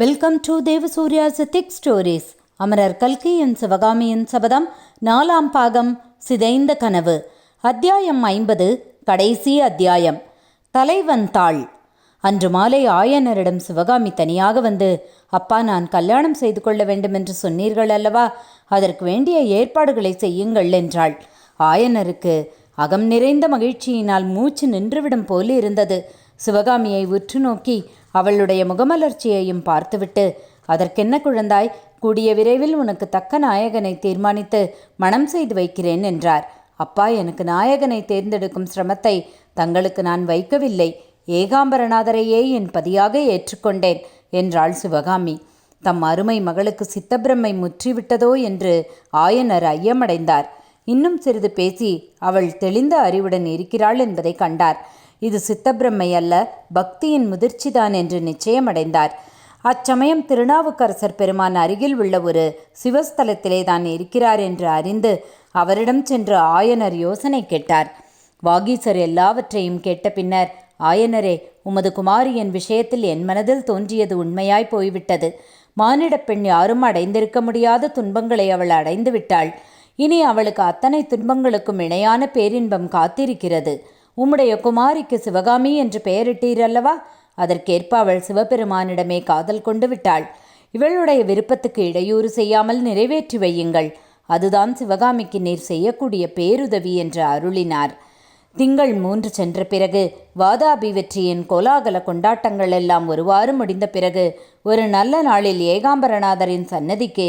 Welcome to Devasurya Siddiq stories அமரர் கல்கியின் சிவகாமியின் சபதம் நாலாம் பாகம் சிதைந்த கனவு. அத்தியாயம் ஐம்பது கடைசி அத்தியாயம். தலைவன் தாள் அன்று மாலை ஆயனரிடம் சிவகாமி தனியாக வந்து அப்பா நான் கல்யாணம் செய்து கொள்ள வேண்டும் என்று சொன்னீர்கள் அல்லவா? அதற்கு வேண்டிய ஏற்பாடுகளை செய்யுங்கள் என்றாள். ஆயனருக்கு அகம் நிறைந்த மகிழ்ச்சியினால் மூச்சு நின்றுவிடும் போல் இருந்தது சிவகாமியை உற்று நோக்கி அவளுடைய முகமலர்ச்சியையும் பார்த்துவிட்டு அதற்கென்ன குழந்தாய்? கூடிய விரைவில் உனக்கு தக்க நாயகனை தீர்மானித்து மணம் செய்து வைக்கிறேன் என்றார். அப்பா எனக்கு நாயகனை தேர்ந்தெடுக்கும் சிரமத்தை தங்களுக்கு நான் வைக்கவில்லை. ஏகாம்பரநாதரையே என் பதியாக ஏற்றுக்கொண்டேன் என்றாள் சிவகாமி. தம் அருமை மகளுக்கு சித்தப்பிரமை முற்றிவிட்டதோ என்று ஆயனர் ஐயமடைந்தார். இன்னும் சிறிது பேசி அவள் தெளிந்த அறிவுடன் இருக்கிறாள் என்பதை கண்டார். இது சித்தப்பிரமை அல்ல பக்தியின் முதிர்ச்சிதான் என்று நிச்சயமடைந்தார். அச்சமயம் திருநாவுக்கரசர் பெருமான் அருகில் உள்ள ஒரு சிவஸ்தலத்திலே தான் இருக்கிறார் என்று அறிந்து அவரிடம் சென்று ஆயனர் யோசனை கேட்டார். வாகீசர் எல்லாவற்றையும் கேட்ட பின்னர் ஆயனரே உமது குமாரியின் விஷயத்தில் என் மனதில் தோன்றியது உண்மையாய் போய்விட்டது. மானிடப் பெண் யாரும் அடைந்திருக்க முடியாத துன்பங்களை அவள் அடைந்து விட்டாள் இனி அவளுக்கு அத்தனை துன்பங்களுக்கும் இணையான பேரின்பம் காத்திருக்கிறது. உம்முடைய குமாரிக்கு சிவகாமி என்று பெயரிட்டீர் அல்லவா அதற்கேற்ப அவள் சிவபெருமானிடமே காதல் கொண்டு விட்டாள். இவளுடைய விருப்பத்துக்கு இடையூறு செய்யாமல் நிறைவேற்றி வையுங்கள். அதுதான் சிவகாமிக்கு நீர் செய்யக்கூடிய பேருதவி என்று அருளினார். திங்கள் மூன்று சென்ற பிறகு வாதாபி வெற்றியின் கோலாகல கொண்டாட்டங்கள் எல்லாம் ஒருவாறு முடிந்த பிறகு ஒரு நல்ல நாளில் ஏகாம்பரநாதரின் சன்னதிக்கு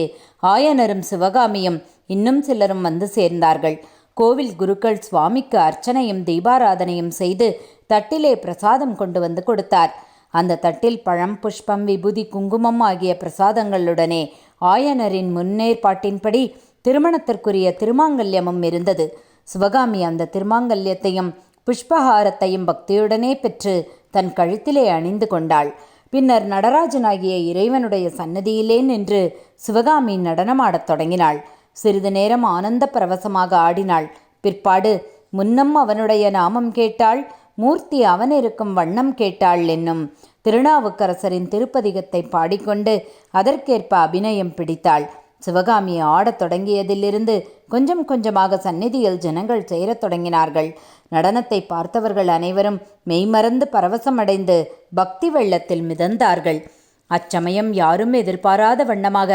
ஆயனரும் சிவகாமியும் இன்னும் சிலரும் வந்து சேர்ந்தார்கள். கோவில் குருக்கள் சுவாமிக்கு அர்ச்சனையும் தீபாராதனையும் செய்து தட்டிலே பிரசாதம் கொண்டு வந்து கொடுத்தார். அந்த தட்டில் பழம் புஷ்பம் விபூதி குங்குமம் ஆகிய பிரசாதங்களுடனே ஆயனரின் முன்னேற்பாட்டின்படி திருமணத்திற்குரிய திருமாங்கல்யமும் இருந்தது. சிவகாமி அந்த திருமாங்கல்யத்தையும் புஷ்பஹாரத்தையும் பக்தியுடனே பெற்று தன் கழுத்திலே அணிந்து கொண்டாள். பின்னர் நடராஜனாகிய இறைவனுடைய சன்னதியிலே நின்று சிவகாமி நடனமாடத் தொடங்கினாள். சிறிது நேரம் ஆனந்த பரவசமாக ஆடினாள். பிற்பாடு முன்னம் அவனுடைய நாமம் கேட்டாள் மூர்த்தி அவன் இருக்கும் வண்ணம் கேட்டாள் என்னும் திருநாவுக்கரசரின் திருப்பதிகத்தை பாடிக்கொண்டு அதற்கேற்ப அபிநயம் பிடித்தாள். சிவகாமி ஆடத் தொடங்கியதிலிருந்து கொஞ்சம் கொஞ்சமாக சந்நிதியில் ஜனங்கள் சேரத் தொடங்கினார்கள். நடனத்தை பார்த்தவர்கள் அனைவரும் மெய்மறந்து பரவசமடைந்து பக்தி வெள்ளத்தில் மிதந்தார்கள். அச்சமயம் யாரும் எதிர்பாராத வண்ணமாக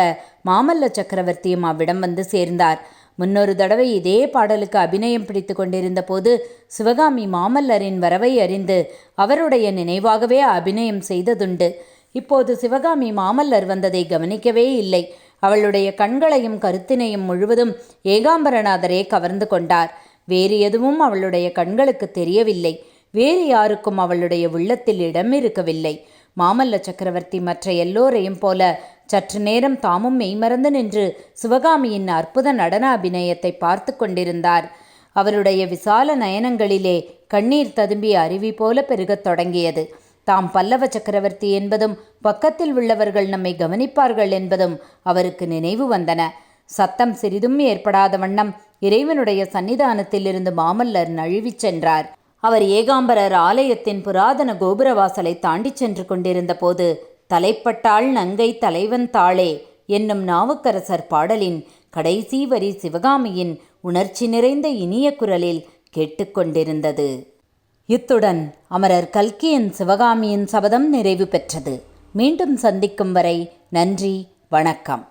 மாமல்ல சக்கரவர்த்தியும் அவ்விடம் வந்து சேர்ந்தார். முன்னொரு தடவை இதே பாடலுக்கு அபிநயம் பிடித்து கொண்டிருந்த போது சிவகாமி மாமல்லரின் வரவை அறிந்து அவருடைய நினைவாகவே அபிநயம் செய்ததுண்டு. இப்போது சிவகாமி மாமல்லர் வந்ததை கவனிக்கவே இல்லை. அவளுடைய கண்களையும் கருத்தினையும் முழுவதும் ஏகாம்பரநாதரே கவர்ந்து கொண்டார். வேறு எதுவும் அவளுடைய கண்களுக்கு தெரியவில்லை. வேறு யாருக்கும் அவளுடைய உள்ளத்தில் இடம் இருக்கவில்லை. மாமல்ல சக்கரவர்த்தி மற்ற எல்லோரையும் போல சற்று நேரம் தாமும் மெய்மறந்து நின்று சிவகாமியின் அற்புத நடன அபிநயத்தை பார்த்து கொண்டிருந்தார். அவருடைய விசால நயனங்களிலே கண்ணீர் ததும்பி அருவி போல பெருகத் தொடங்கியது. தாம் பல்லவ சக்கரவர்த்தி என்பதும் பக்கத்தில் உள்ளவர்கள் நம்மை கவனிப்பார்கள் என்பதும் அவருக்கு நினைவு வந்தன. சத்தம் சிறிதும் ஏற்படாத வண்ணம் இறைவனுடைய சன்னிதானத்திலிருந்து மாமல்லர் நழுவிச் சென்றார். அவர் ஏகாம்பரர் ஆலயத்தின் புராதன கோபுரவாசலை தாண்டிச் சென்று கொண்டிருந்த போது தலைப்பட்டாள் நங்கை தலைவன் தாளே என்னும் நாவுக்கரசர் பாடலின் கடைசி வரி சிவகாமியின் உணர்ச்சி நிறைந்த இனிய குரலில் கேட்டுக்கொண்டிருந்தது இத்துடன் அமரர் கல்கியின் சிவகாமியின் சபதம் நிறைவு பெற்றது. மீண்டும் சந்திக்கும் வரை நன்றி வணக்கம்.